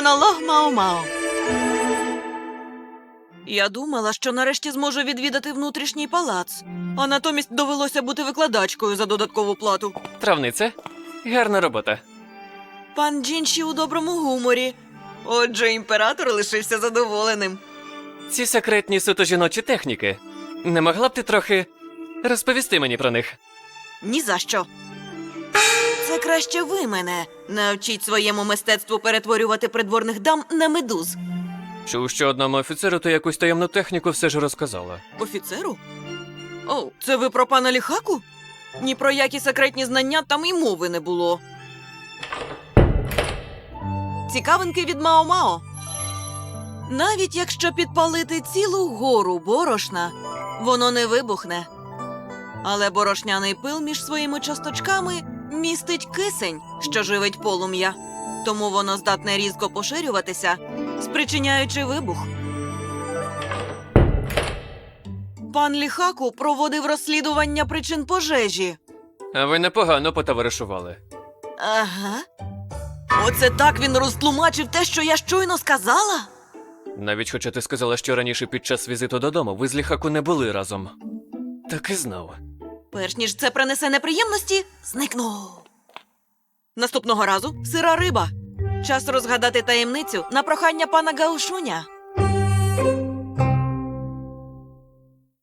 Монолог Мао-Мао. Я думала, що нарешті зможу відвідати внутрішній палац, а натомість довелося бути викладачкою за додаткову плату. Травниця? Гарна робота. Пан Джінші у доброму гуморі. Отже, імператор лишився задоволеним. Ці секретні суто жіночі техніки. Не могла б ти трохи розповісти мені про них? Ні за що. Краще ви мене навчіть своєму мистецтву перетворювати придворних дам на медуз. Чув, що одному офіцеру ти якусь таємну техніку все ж розказала. Офіцеру? О, це ви про пана Ліхаку? Ні про які секретні знання там і мови не було. Цікавинки від Мао-Мао. Навіть якщо підпалити цілу гору борошна, воно не вибухне. Але борошняний пил між своїми часточками містить кисень, що живить полум'я. Тому воно здатне різко поширюватися, спричиняючи вибух. Пан Ліхаку проводив розслідування причин пожежі. А ви непогано потоваришували. Ага. Оце так він розтлумачив те, що я щойно сказала. Навіть хоча ти сказала, що раніше під час візиту додому ви з ліхаку не були разом. Так і знав. Перш ніж це принесе неприємності, зникну. Наступного разу сира риба. Час розгадати таємницю на прохання пана Гаушуня.